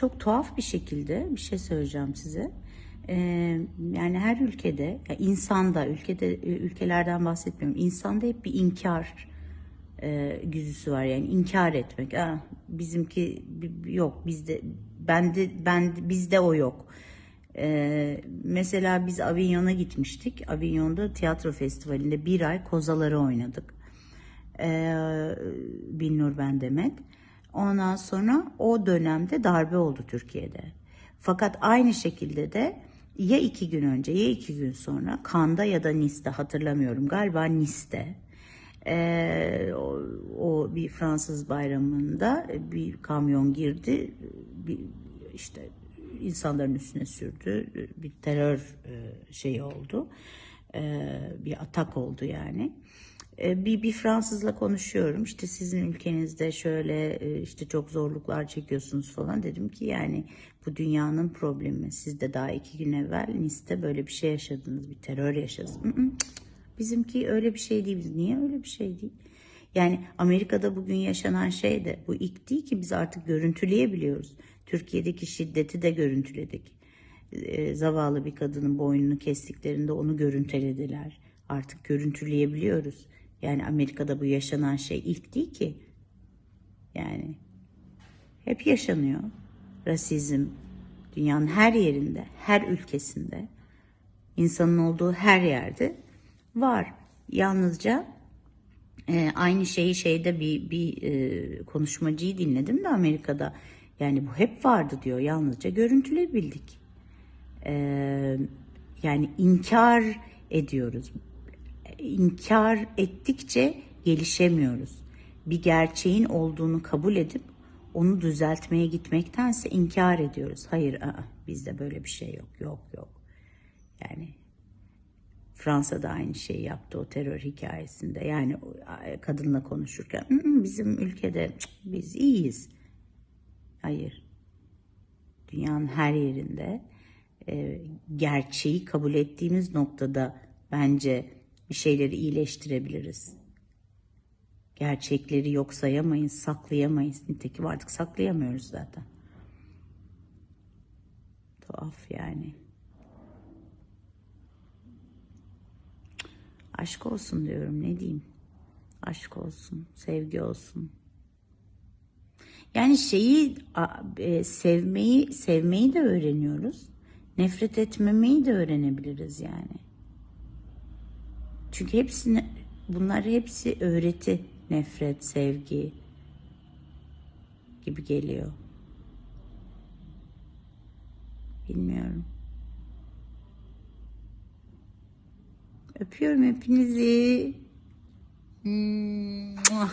çok tuhaf bir şekilde bir şey söyleyeceğim size. Ee, yani her ülkede, ya insanda, ülkede ülkelerden bahsetmiyorum. İnsanda hep bir inkar e, var yani inkar etmek. Ah, bizimki bi- bi- yok bizde bende ben bizde o yok. Ee, mesela biz Avignon'a gitmiştik. Avignon'da tiyatro festivalinde bir ay kozaları oynadık. Ee, Binnur Ben Demet. Ondan sonra o dönemde darbe oldu Türkiye'de. Fakat aynı şekilde de ya iki gün önce ya iki gün sonra Kanda ya da Nice'de hatırlamıyorum galiba Nice'de ee, o, o bir Fransız bayramında bir kamyon girdi bir işte insanların üstüne sürdü bir terör e, şeyi oldu bir atak oldu yani. Ee, bir, bir Fransızla konuşuyorum. İşte sizin ülkenizde şöyle e, işte çok zorluklar çekiyorsunuz falan. Dedim ki yani bu dünyanın problemi. Siz de daha iki gün evvel Nice'de böyle bir şey yaşadınız bir terör yaşadınız. Bizimki öyle bir şey değil. Biz niye öyle bir şey değil? Yani Amerika'da bugün yaşanan şey de bu. İlk değil ki biz artık görüntüleyebiliyoruz. Türkiye'deki şiddeti de görüntüledik e, zavallı bir kadının boynunu kestiklerinde onu görüntülediler. Artık görüntüleyebiliyoruz. Yani Amerika'da bu yaşanan şey ilk değil ki. Yani hep yaşanıyor. Rasizm dünyanın her yerinde, her ülkesinde, insanın olduğu her yerde var. Yalnızca e, aynı şeyi şeyde bir bir e, konuşmacıyı dinledim de Amerika'da. Yani bu hep vardı diyor. Yalnızca görüntülebildik. E, yani inkar ediyoruz. İnkar ettikçe gelişemiyoruz. Bir gerçeğin olduğunu kabul edip onu düzeltmeye gitmektense inkar ediyoruz. Hayır, aa, bizde böyle bir şey yok, yok, yok. Yani Fransa'da aynı şeyi yaptı o terör hikayesinde. Yani kadınla konuşurken "Hı hı, bizim ülkede biz iyiyiz. Hayır. Dünyanın her yerinde e, gerçeği kabul ettiğimiz noktada bence bir şeyleri iyileştirebiliriz. Gerçekleri yok sayamayız, saklayamayız. Nitekim artık saklayamıyoruz zaten. Tuhaf yani. Aşk olsun diyorum ne diyeyim. Aşk olsun, sevgi olsun. Yani şeyi e, sevmeyi sevmeyi de öğreniyoruz. Nefret etmemeyi de öğrenebiliriz yani. Çünkü hepsini bunlar hepsi öğreti, nefret, sevgi gibi geliyor. Bilmiyorum. Öpüyorum hepinizi. Mua.